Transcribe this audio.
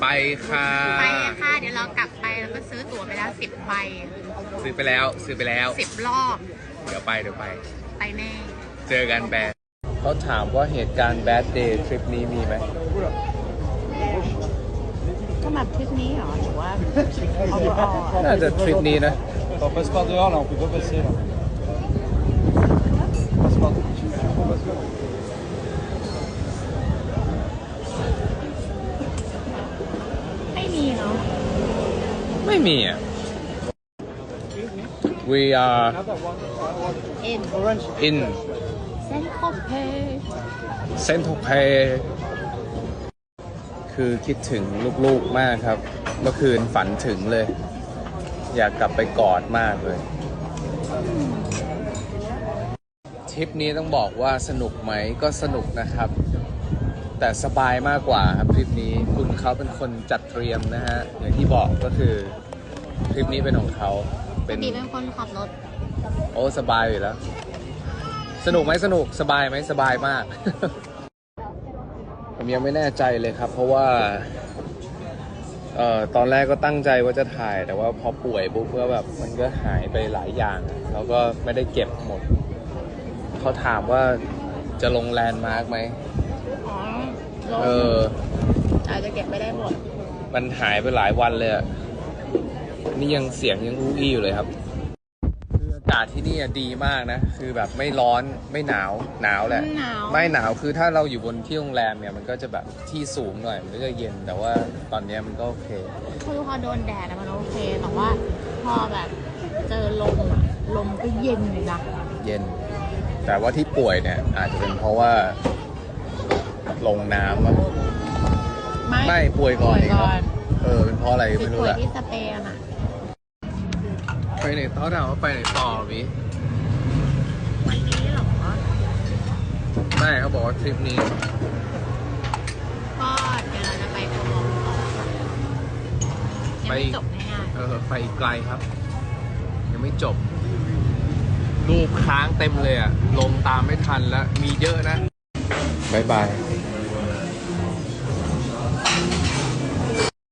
ไปค่ะไปค่ะ เดี๋ยวเรากลับไปแล้วก็ซื้อตั๋วไปแล้วสิบใบซื้อไปแล้ว ซื้อไปแล้ว สิบรอบ เดี๋ยวไปเดี๋ยวไป ไปแน่ เจอกันแบดเขาถามว่าเหตุการณ์แบดเดย์ทริปนี้มีไหมก็มาทริปนี้เหรอหรือว่า overall น่าจะทริปนี้นะ On passe par dehors là, on peut pas passer là. On passe par dehors. ไม่มีเนาะ ไม่มีอะ we are in in เซนโคเพเซน t ทเพคือคิดถึงลูกๆมากครับ เมื่อคืนฝันถึงเลย อยากกลับไปกอดมากเลยทริปนี้ต้องบอกว่าสนุกไหมก็สนุกนะครับ แต่สบายมากกว่าครับทริปนี้คุณเขาเป็นคนจัดเตรียมนะฮะอย่างที่บอกก็คือ ทริปนี้เป็นของเขาเป็นดีเป็นคนขับรถ โอ้สบายอยู่แล้ว สนุกไหมสนุกสบายไหมสบายมาก ผมยังไม่แน่ใจเลยครับ เพราะว่าเอ่อตอนแรกก็ตั้งใจว่าจะถ่ายแต่ว่าพอป่วยปุ๊บก็แบบมันก็หายไปหลายอย่าง แล้วก็ไม่ได้เก็บหมด เขาถามว่าจะลงแลนด์มาร์กไหมอ๋อลงเอออาจจะเก็บไม่ได้หมด มันหายไปหลายวันเลยอะ นี่ยังเสียงยังอู้อี้อยู่เลยครับ คืออากาศที่นี่อะดีมากนะ คือแบบไม่ร้อนไม่หนาวหนาวแหละ หนาว ไม่หนาวคือถ้าเราอยู่บนที่โรงแรมเนี่ยมันก็จะแบบที่สูงหน่อยมันก็จะเย็นแต่ว่าตอนเนี้ยมันก็โอเค คือพอโดนแดดอะมันโอเคแต่ว่าพอแบบเจอลมอะลมก็เย็นอยู่นะเย็น แต่ว่าที่ป่วยเนี่ยอาจจะเป็นเพราะว่าลงน้ำอะไม่ป่วยก่อนป่วยเองก่อเนาะนเออเป็นเพราะอะไรคือไม่รู้ป่วยแหละ ที่สเปนอะ ไปไหนต่อถามว่าไปไหนต่อวิวันนี้เหรอไม่เขาบอกว่าทริปนี้ก็เดี๋ยวเราจะไปโคโมงต่อยังไม่จบง่ายเออไปไกลครับ ยังไม่จบ รูปค้างเต็มเลยอะลงตามไม่ทันแล้ว มีเยอะนะบายบาย